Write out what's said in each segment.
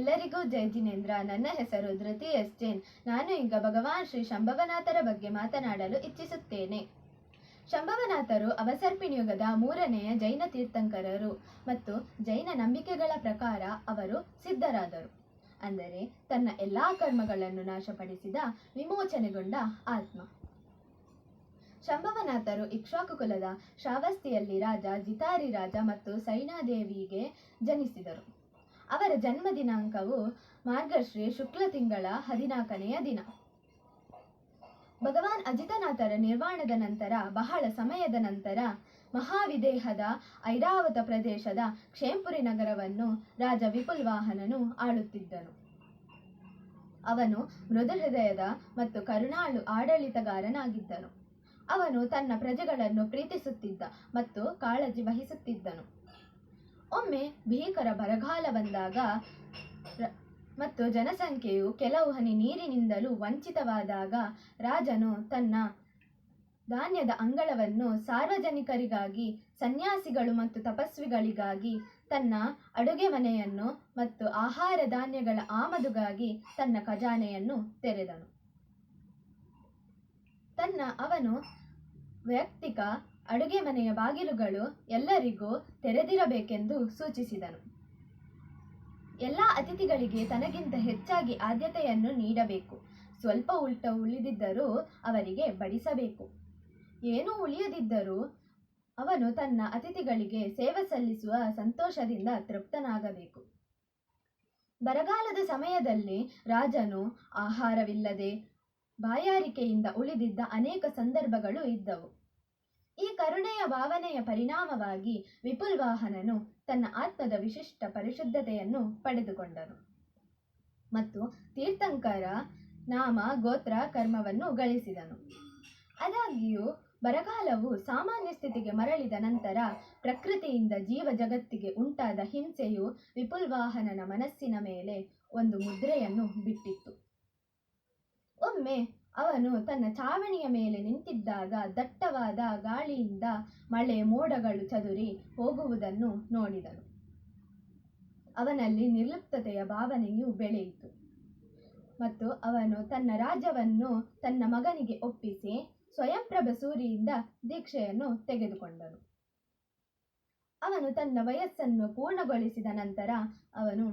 ಎಲ್ಲರಿಗೂ ಜೈ ಜಿನೇಂದ್ರ. ನನ್ನ ಹೆಸರು ಧೃತಿ ಎಸ್ ಜೈನ್. ನಾನು ಈಗ ಭಗವಾನ್ ಶ್ರೀ ಶಂಭವನಾಥರ ಬಗ್ಗೆ ಮಾತನಾಡಲು ಇಚ್ಛಿಸುತ್ತೇನೆ. ಶಂಭವನಾಥರು ಅವಸರ್ಪಿಣಿಯುಗದ ಮೂರನೆಯ ಜೈನ ತೀರ್ಥಂಕರರು ಮತ್ತು ಜೈನ ನಂಬಿಕೆಗಳ ಪ್ರಕಾರ ಅವರು ಸಿದ್ಧರಾದರು. ಅಂದರೆ ತನ್ನ ಎಲ್ಲಾ ಕರ್ಮಗಳನ್ನು ನಾಶಪಡಿಸಿದ ವಿಮೋಚನೆಗೊಂಡ ಆತ್ಮ. ಶಂಭವನಾಥರು ಇಕ್ಷಾಕುಕುಲದ ಶ್ರಾವಸ್ತಿಯಲ್ಲಿ ರಾಜ ಜಿತಾರಿ ರಾಜ ಮತ್ತು ಸೈನಾದೇವಿಗೆ ಜನಿಸಿದರು. ಅವರ ಜನ್ಮ ದಿನಾಂಕವು ಮಾರ್ಗಶ್ರೀ ಶುಕ್ಲ ತಿಂಗಳ ಹದಿನಾಲ್ಕನೆಯ ದಿನ. ಭಗವಾನ್ ಅಜಿತನಾಥರ ನಿರ್ವಾಣದ ನಂತರ, ಬಹಳ ಸಮಯದ ನಂತರ ಮಹಾವಿದೇಹದ ಐರಾವತ ಪ್ರದೇಶದ ಕ್ಷೇಂಪುರಿ ನಗರವನ್ನು ರಾಜ ವಿಪುಲ್ ವಾಹನನು ಆಳುತ್ತಿದ್ದನು. ಅವನು ಮೃದುಹೃದಯದ ಮತ್ತು ಕರುಣಾಳು ಆಡಳಿತಗಾರನಾಗಿದ್ದನು. ಅವನು ತನ್ನ ಪ್ರಜೆಗಳನ್ನು ಪ್ರೀತಿಸುತ್ತಿದ್ದ ಮತ್ತು ಕಾಳಜಿ ವಹಿಸುತ್ತಿದ್ದನು. ಒಮ್ಮೆ ಭೀಕರ ಬರಗಾಲ ಬಂದಾಗ ಮತ್ತು ಜನಸಂಖ್ಯೆಯು ಕೆಲವು ಹನಿ ನೀರಿನಿಂದಲೂ ವಂಚಿತವಾದಾಗ ರಾಜನು ತನ್ನ ಧಾನ್ಯದ ಅಂಗಳವನ್ನು ಸಾರ್ವಜನಿಕರಿಗಾಗಿ, ಸನ್ಯಾಸಿಗಳು ಮತ್ತು ತಪಸ್ವಿಗಳಿಗಾಗಿ, ತನ್ನ ಅಡುಗೆ ಮನೆಯನ್ನು ಮತ್ತು ಆಹಾರ ಧಾನ್ಯಗಳ ಆಮದುಗಾಗಿ ತನ್ನ ಖಜಾನೆಯನ್ನು ತೆರೆದನು. ತನ್ನ ಅವನು ವೈಯಕ್ತಿಕ ಅಡುಗೆ ಮನೆಯ ಬಾಗಿಲುಗಳು ಎಲ್ಲರಿಗೂ ತೆರೆದಿರಬೇಕೆಂದು ಸೂಚಿಸಿದನು. ಎಲ್ಲ ಅತಿಥಿಗಳಿಗೆ ತನಗಿಂತ ಹೆಚ್ಚಾಗಿ ಆದ್ಯತೆಯನ್ನು ನೀಡಬೇಕು. ಸ್ವಲ್ಪ ಉಲ್ಟ ಉಳಿದಿದ್ದರೂ ಅವರಿಗೆ ಬಡಿಸಬೇಕು. ಏನೂ ಉಳಿಯದಿದ್ದರೂ ಅವನು ತನ್ನ ಅತಿಥಿಗಳಿಗೆ ಸೇವೆ ಸಲ್ಲಿಸುವ ಸಂತೋಷದಿಂದ ತೃಪ್ತನಾಗಬೇಕು. ಬರಗಾಲದ ಸಮಯದಲ್ಲಿ ರಾಜನು ಆಹಾರವಿಲ್ಲದೆ ಬಾಯಾರಿಕೆಯಿಂದ ಉಳಿದಿದ್ದ ಅನೇಕ ಸಂದರ್ಭಗಳು ಇದ್ದವು. ಈ ಕರುಣೆಯ ಭಾವನೆಯ ಪರಿಣಾಮವಾಗಿ ವಿಪುಲ್ ವಾಹನನು ತನ್ನ ಆತ್ಮದ ವಿಶಿಷ್ಟ ಪರಿಶುದ್ಧತೆಯನ್ನು ಪಡೆದುಕೊಂಡನು. ಮತ್ತು ತೀರ್ಥಂಕರ ನಾಮ ಗೋತ್ರ ಕರ್ಮವನ್ನು ಗಳಿಸಿದನು. ಆದಾಗ್ಯೂ, ಬರಗಾಲವು ಸಾಮಾನ್ಯ ಸ್ಥಿತಿಗೆ ಮರಳಿದ ನಂತರ ಪ್ರಕೃತಿಯಿಂದ ಜೀವ ಜಗತ್ತಿಗೆ ಉಂಟಾದ ಹಿಂಸೆಯು ವಿಪುಲ್ ವಾಹನನ ಮನಸ್ಸಿನ ಮೇಲೆ ಒಂದು ಮುದ್ರೆಯನ್ನು ಬಿಟ್ಟಿತ್ತು. ಒಮ್ಮೆ ಅವನು ತನ್ನ ಛಾವಣಿಯ ಮೇಲೆ ನಿಂತಿದ್ದಾಗ ದಟ್ಟವಾದ ಗಾಳಿಯಿಂದ ಮಳೆ ಮೋಡಗಳು ಚದುರಿ ಹೋಗುವುದನ್ನು ನೋಡಿದನು. ಅವನಲ್ಲಿ ನಿರ್ಲಿಪ್ತತೆಯ ಭಾವನೆಯು ಬೆಳೆಯಿತು. ಮತ್ತು ಅವನು ತನ್ನ ರಾಜ್ಯವನ್ನು ತನ್ನ ಮಗನಿಗೆ ಒಪ್ಪಿಸಿ ಸ್ವಯಂಪ್ರಭ ಸೂರಿಯಿಂದ ದೀಕ್ಷೆಯನ್ನು ತೆಗೆದುಕೊಂಡನು. ಅವನು ತನ್ನ ವಯಸ್ಸನ್ನು ಪೂರ್ಣಗೊಳಿಸಿದ ನಂತರ ಅವನು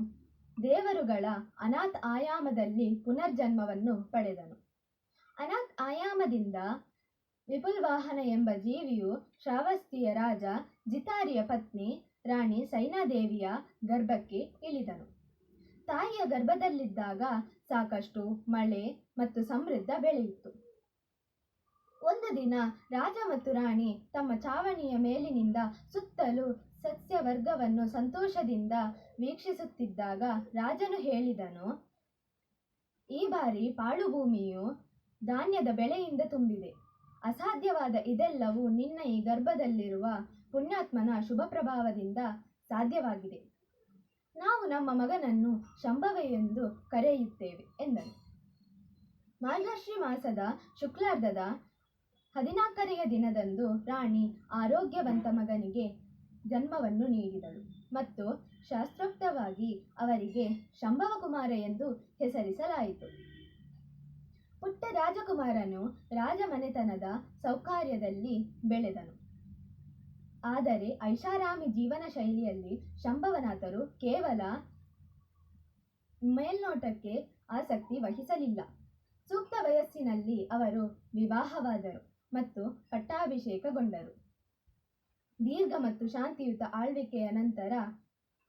ದೇವರುಗಳ ಅನಾಥ ಆಯಾಮದಲ್ಲಿ ಪುನರ್ಜನ್ಮವನ್ನು ಪಡೆದನು. ವಿಪುಲ್ವಾಹನ ವಿಪುಲ್ ವಾಹನ ಎಂಬ ಜೀವಿಯು ಶ್ರಾವಸ್ತಿಯ ರಾಜ ಜಿತಾರಿಯ ಪತ್ನಿ ರಾಣಿ ಸೈನಾದೇವಿಯ ಗರ್ಭಕ್ಕೆ ಇಳಿದನು. ತಾಯಿಯ ಗರ್ಭದಲ್ಲಿದ್ದಾಗ ಸಾಕಷ್ಟು ಮಳೆ ಮತ್ತು ಸಮೃದ್ಧ ಬೆಳೆಯಿತು. ಒಂದು ದಿನ ರಾಜ ಮತ್ತು ರಾಣಿ ತಮ್ಮ ಚಾವಣಿಯ ಮೇಲಿನಿಂದ ಸುತ್ತಲೂ ಸಸ್ಯವರ್ಗವನ್ನು ಸಂತೋಷದಿಂದ ವೀಕ್ಷಿಸುತ್ತಿದ್ದಾಗ ರಾಜನು ಹೇಳಿದನು, ಈ ಬಾರಿ ಪಾಳು ಭೂಮಿಯು ಧಾನ್ಯದ ಬೆಳೆಯಿಂದ ತುಂಬಿದೆ. ಅಸಾಧ್ಯವಾದ ಇದೆಲ್ಲವೂ ನಿನ್ನ ಈ ಗರ್ಭದಲ್ಲಿರುವ ಪುಣ್ಯಾತ್ಮನ ಶುಭ ಪ್ರಭಾವದಿಂದ ಸಾಧ್ಯವಾಗಿದೆ. ನಾವು ನಮ್ಮ ಮಗನನ್ನು ಶಂಭವ ಎಂದು ಕರೆಯುತ್ತೇವೆ ಎಂದರು ಮಾರ್ಗಶ್ರೀ ಮಾಸದ ಶುಕ್ಲಾರ್ಧದ ಹದಿನಾಲ್ಕನೆಯ ದಿನದಂದು ರಾಣಿ ಆರೋಗ್ಯವಂತ ಮಗನಿಗೆ ಜನ್ಮವನ್ನು ನೀಡಿದಳು ಮತ್ತು ಶಾಸ್ತ್ರೋಕ್ತವಾಗಿ ಅವರಿಗೆ ಶಂಭವಕುಮಾರ ಎಂದು ಹೆಸರಿಸಲಾಯಿತು. ಪುಟ್ಟ ರಾಜಕುಮಾರನು ರಾಜಮನೆತನದ ಸೌಕರ್ಯದಲ್ಲಿ ಬೆಳೆದನು. ಆದರೆ ಐಷಾರಾಮಿ ಜೀವನ ಶೈಲಿಯಲ್ಲಿ ಶಂಭವನಾಥರು ಕೇವಲ ಮೇಲ್ನೋಟಕ್ಕೆ ಆಸಕ್ತಿ ವಹಿಸಲಿಲ್ಲ. ಸೂಕ್ತ ವಯಸ್ಸಿನಲ್ಲಿ ಅವರು ವಿವಾಹವಾದರು ಮತ್ತು ಪಟ್ಟಾಭಿಷೇಕಗೊಂಡರು. ದೀರ್ಘ ಮತ್ತು ಶಾಂತಿಯುತ ಆಳ್ವಿಕೆಯ ನಂತರ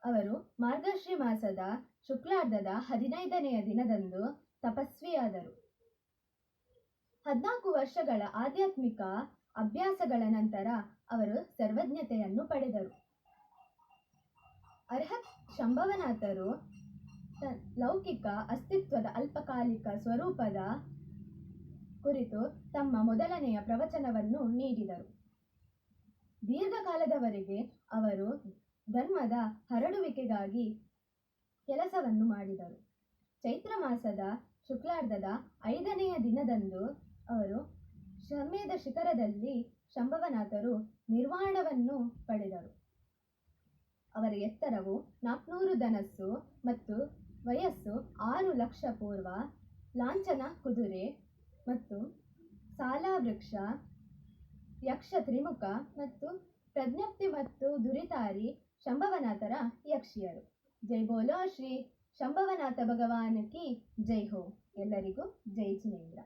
ಅವರು ಮಾರ್ಗಶ್ರೀ ಮಾಸದ ಶುಕ್ಲಾರ್ಧದ ಹದಿನೈದನೆಯ ದಿನದಂದು ತಪಸ್ವಿಯಾದರು. ಹದಿನಾಲ್ಕು ವರ್ಷಗಳ ಆಧ್ಯಾತ್ಮಿಕ ಅಭ್ಯಾಸಗಳ ನಂತರ ಅವರು ಸರ್ವಜ್ಞತೆಯನ್ನು ಪಡೆದರು. ಅರ್ಹತ್ ಶಂಭವನಾಥರು ಲೌಕಿಕ ಅಸ್ತಿತ್ವದ ಅಲ್ಪಕಾಲಿಕ ಸ್ವರೂಪದ ಕುರಿತು ತಮ್ಮ ಮೊದಲನೆಯ ಪ್ರವಚನವನ್ನು ನೀಡಿದರು. ದೀರ್ಘಕಾಲದವರೆಗೆ ಅವರು ಧರ್ಮದ ಹರಡುವಿಕೆಗಾಗಿ ಕೆಲಸವನ್ನು ಮಾಡಿದರು. ಚೈತ್ರ ಮಾಸದ ಶುಕ್ಲಾರ್ಧದ ಐದನೆಯ ದಿನದಂದು ಅವರು ಶಮ್ಯದ ಶಿಖರದಲ್ಲಿ ಶಂಭವನಾಥರು ನಿರ್ವಾಣವನ್ನು ಪಡೆದರು. ಅವರ ಎತ್ತರವು ನಾಲ್ಕುನೂರು ಧನಸ್ಸು ಮತ್ತು ವಯಸ್ಸು ಆರು ಲಕ್ಷ ಪೂರ್ವ, ಲಾಂಛನ, ಕುದುರೆ ಮತ್ತು ಸಾಲಾವೃಕ್ಷ, ಯಕ್ಷ ತ್ರಿಮುಖ ಮತ್ತು ಪ್ರಜ್ಞಪ್ತಿ ಮತ್ತು ದುರಿತಾರಿ ಶಂಭವನಾಥರ ಯಕ್ಷಿಯರು. ಜೈ ಬೋಲೋ ಶ್ರೀ ಶಂಭವನಾಥ ಭಗವಾನ್ ಕಿ ಜೈ ಹೋ. ಎಲ್ಲರಿಗೂ ಜೈ ಜಿನೇಂದ್ರ